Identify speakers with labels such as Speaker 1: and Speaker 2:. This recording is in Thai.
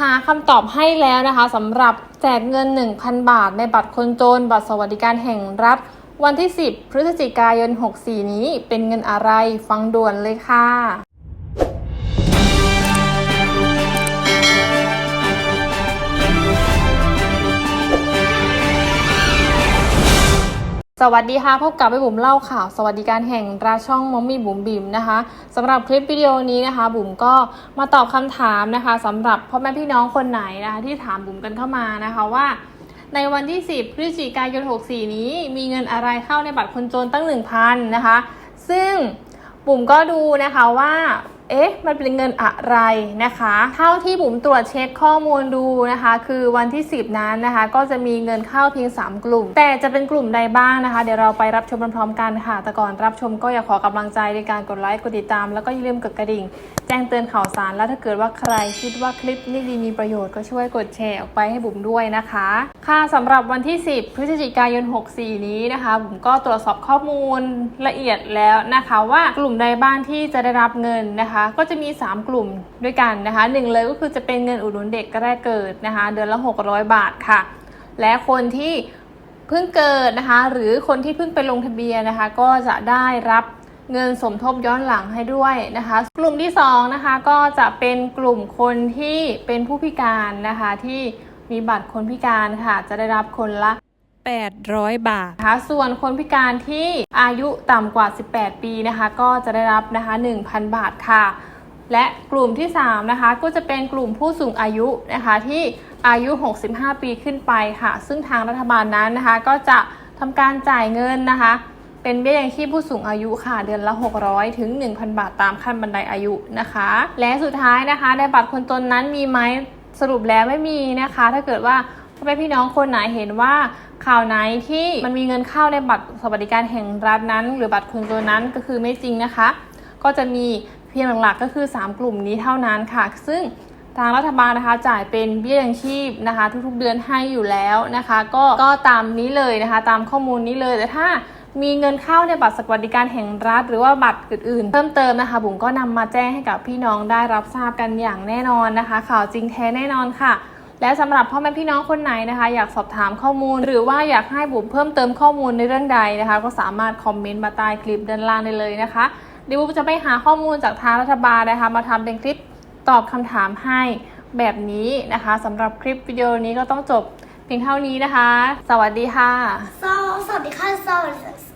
Speaker 1: หาคำตอบให้แล้วนะคะสำหรับแจกเงิน 1,000 บาท ในบัตรคนจน บัตรสวัสดิการแห่งรัฐ วันที่ 10 พฤศจิกายน 64 นี้เป็นเงินอะไร ฟังด่วนเลยค่ะ สวัสดีค่ะพบกับไปบุ๋มเล่าข่าว สวัสดิการแห่งราช่องมอมมี่บุ๋มบิ๋มนะคะสำหรับคลิปวิดีโอนี้นะคะ บุ๋มก็มาตอบคำถามนะคะสำหรับพ่อแม่พี่น้องคนไหนนะคะที่ถามบุ๋มกันเข้ามานะคะว่า ในวันที่ 10 พฤศจิกายน 64 นี้ มีเงินอะไรเข้าในบัตรคนจนตั้ง 1,000นะคะ ซึ่งบุ๋มก็ดูนะคะว่า เอ๊ะ มันเป็นเงินอะไรนะคะ เท่าที่บุ๋มตรวจเช็คข้อมูลดูนะคะ คือวันที่ 10 นั้นนะคะ ก็จะมีเงินเข้าเพียง 3 กลุ่ม แต่จะเป็นกลุ่มใดบ้างนะคะ เดี๋ยวเราไปรับชมพร้อมๆกันค่ะ แต่ก่อนรับชมก็อยากขอกำลังใจในการกดไลค์ กดติดตาม แล้วก็อย่าลืมกดกระดิ่ง แจ้งเตือนข่าวสาร แล้วถ้าเกิดว่าใครคิดว่าคลิปนี้ดีมีประโยชน์ก็ช่วยกดแชร์ออกไปให้บุ๋มด้วยนะคะ ค่ะสำหรับวันที่ 10 พฤศจิกายน 64 นี้นะคะบุ๋มก็ตรวจสอบข้อมูลละเอียดแล้วนะคะ ว่ากลุ่มใดบ้างที่จะได้รับเงินนะคะก็จะมี 3 กลุ่มด้วยกันนะคะหนึ่งเลยก็คือจะเป็นเงินอุดหนุนเด็กแรกเกิดนะคะ เดือนละ 600 บาทค่ะ และคนที่เพิ่งเกิดนะคะ หรือคนที่เพิ่งไปลงทะเบียนนะคะ ก็จะได้รับเงินสมทบย้อนหลังให้ด้วยนะคะ กลุ่มที่2นะคะก็จะเป็นกลุ่มคนที่เป็นผู้พิการนะคะที่มีบัตรคนพิการค่ะ จะได้รับคนละ
Speaker 2: 800 บาท
Speaker 1: นะคะส่วนคนพิการที่อายุต่ำกว่า 18 ปีนะคะ ก็จะได้รับนะคะ 1,000 บาทค่ะ และกลุ่มที่ 3 นะคะ ก็จะเป็นกลุ่มผู้สูงอายุนะคะที่อายุ 65 ปีขึ้นไปค่ะ ซึ่งทางรัฐบาลนั้นนะคะ ก็จะทำการจ่ายเงินนะคะ เป็นเบี้ยยังชีพผู้สูงอายุค่ะ เดือนละ 600 ถึง 1,000 บาทตามขั้นบันไดอายุนะคะ และสุดท้ายนะคะในบัตรคนจนนั้นมีไหมสรุปแล้วไม่มีนะคะ ถ้าเกิดว่าพ่อแม่พี่น้องคนไหนเห็นว่า ข่าวไหนที่มันมีเงินเข้าในบัตรสวัสดิการแห่งรัฐนั้น หรือบัตรคนจนนั้นก็คือไม่จริงนะคะ ก็จะมีเพียงหลักๆก็คือ 3 กลุ่มนี้เท่านั้นค่ะ ซึ่งทางรัฐบาลนะคะจ่ายเป็นเบี้ยยังชีพนะคะ ทุกๆเดือนให้อยู่แล้วนะคะ ก็ก็ตามนี้เลยนะคะ ตามข้อมูลนี้เลยแต่ถ้ามีเงินเข้าในบัตรสวัสดิการแห่งรัฐ หรือว่าบัตรอื่นๆ เพิ่มเติมนะคะบุ๋มก็นำมาแจ้งให้กับพี่น้องได้รับทราบกันอย่างแน่นอนนะคะ ข่าวจริงแท้แน่นอนค่ะ และสำหรับพ่อแม่พี่น้องคนไหนนะคะ อยากสอบถามข้อมูล หรือว่าอยากให้บุ๋มเพิ่มเติมข้อมูลในเรื่องใดนะคะ ก็สามารถคอมเมนต์มาใต้คลิปด้านล่างได้เลยนะคะเดี๋ยวบุ๋มจะไปหาข้อมูลจากทางรัฐบาลนะคะ มาทำเป็นคลิปตอบคำถามให้แบบนี้นะคะสำหรับคลิปวิดีโอนี้ก็ต้องจบเพียงเท่านี้นะคะ สวัสดีค่ะ
Speaker 3: สวัสดีค่ะสวัสดี